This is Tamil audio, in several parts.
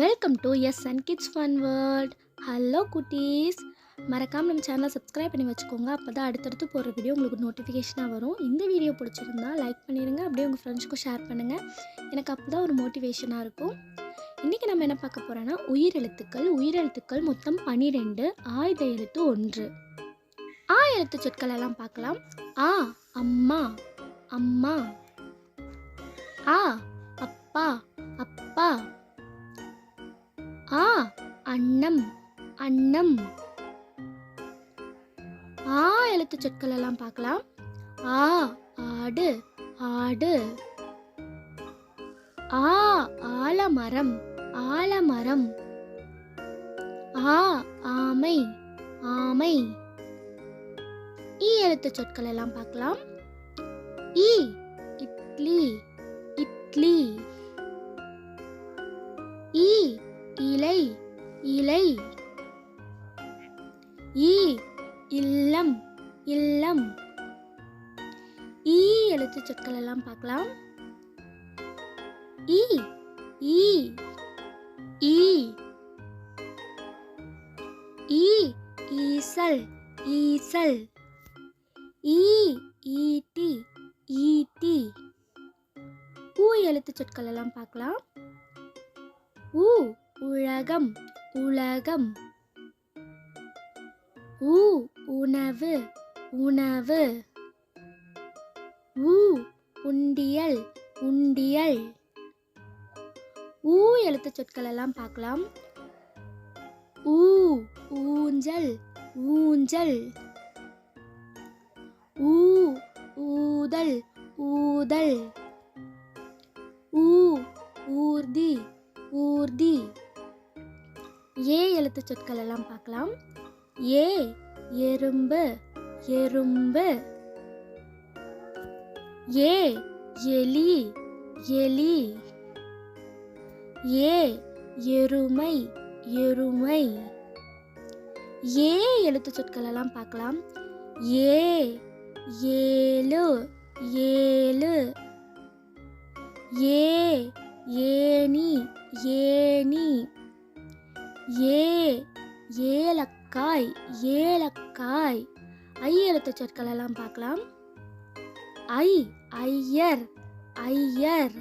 Welcome to S and kids fun world hello குட்டீஸ் மறக்காமல் நம்ம சேனலை சப்ஸ்கிரைப் பண்ணி வச்சுக்கோங்க. அப்போ தான் அடுத்தடுத்து போகிற வீடியோ உங்களுக்கு நோட்டிஃபிகேஷனாக வரும். இந்த வீடியோ பிடிச்சிருந்தா லைக் பண்ணிடுங்க அப்படியே உங்கள் ஃப்ரெண்ட்ஸ்க்கும் ஷேர் பண்ணுங்கள் எனக்கு அப்போ தான் ஒரு மோட்டிவேஷனாக இருக்கும். இன்றைக்கி நம்ம என்ன பார்க்க போகிறோன்னா உயிரெழுத்துக்கள். உயிரெழுத்துக்கள் மொத்தம் பன்னிரெண்டு ஆயுத எழுத்து ஒன்று. ஆ எழுத்து சொற்கள் எல்லாம் பார்க்கலாம். ஆ அம்மா. அம்மா. ஆ அப்பா. அப்பா. ஆ அன்னம் அன்னம். ஆ எழுத்து சொற்கள் எல்லாம் பார்க்கலாம். ஆ ஆடு ஆடு. ஆ ஆலமரம் ஆலமரம். ஆ ஆமை ஆமை. ஈ எழுத்து சொற்கள் எல்லாம் பார்க்கலாம். ஈ ஈ இல்லம் இல்லம். ஈ எழுத்து சொற்கள் எல்லாம் பார்க்கலாம். ஈ ஈ ஈ. ஈ ஈசல் ஈசல். ஈ ஈட்டி ஈட்டி. ஊ எழுத்து சொற்கள் எல்லாம் பார்க்கலாம். ஊ உலகம் உலகம். ஊ உணவு உணவு. ஊ உண்டியல் உண்டியல். ஊ எழுத்து சொற்கள் எல்லாம் பார்க்கலாம். ஊ ஊஞ்சல் ஊஞ்சல். ஊ ஊதல் ஊதல். ஊ ஊர்தி ஊர்தி. ஏ எழுத்து சொற்கள் எல்லாம் பார்க்கலாம். ஏ எறும்பு எறும்பு. ஏ எலி எலி. ஏ எருமை எருமை. ஏ எழுத்து சொற்கள் எல்லாம் பார்க்கலாம். ஏ ஏழு ஏழு. ஏ ஏனி ஏனி ஏ ஏலக்காய் ஏலக்காய். ஐ எழுத்து சொற்கள் எல்லாம் பார்க்கலாம். ஐ ஐயர் ஐயர்.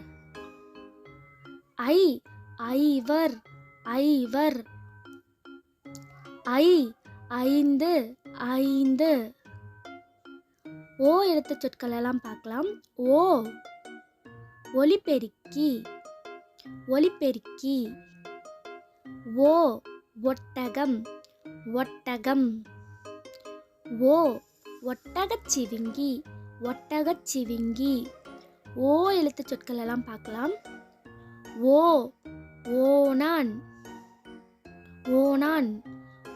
ஐ ஐவர் ஐவர். ஐ ஐந்து ஐந்து. ஓ எழுத்து சொற்கள் எல்லாம் பார்க்கலாம். ஓ ஒலிபெருக்கி ஒலிபெருக்கி ஓ ஒட்டகம் ஒட்டகம். ஓ ஒட்டகச் சிவிங்கி ஒட்டகச் சிவிங்கி. ஓ எழுத்து சொற்கள் எல்லாம் பார்க்கலாம். ஓ ஓனான் ஓனான்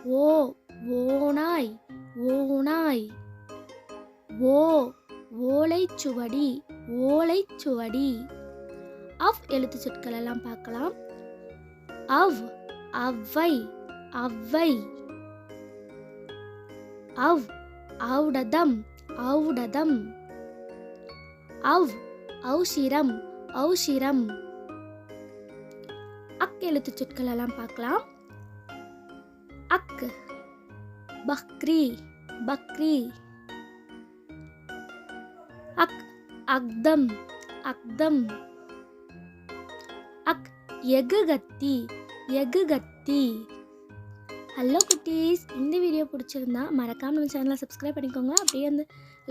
ஓ ஓனாய் ஓனாய் ஓ ஓலைச்சுவடி ஓலைச்சுவடி அவ் எழுத்து சொற்கள் எல்லாம் பார்க்கலாம். அவ் அவ்வை அவ்வை. அவ் ஔடதம் ஔடதம். அவ் ஔஷிரம் ஔஷிரம் அக் எழுத்து சொற்கள் எல்லாம் பார்க்கலாம். அக் பக்ரி பக்ரி. அக் அக்தம் அக்தம். அக் எகுகத்தி எகுகத்தி. ஹலோ குட்டீஸ் இந்த வீடியோ பிடிச்சிருந்தா மறக்காம நம்ம சேனலை சப்ஸ்கிரைப் பண்ணிக்கோங்க. அப்படியே அந்த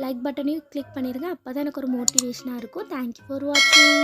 லைக் பட்டனையும் கிளிக் பண்ணிடுங்க அப்போ தான் எனக்கு ஒரு மோட்டிவேஷனாக இருக்கும். தேங்க்யூ ஃபார் வாட்சிங்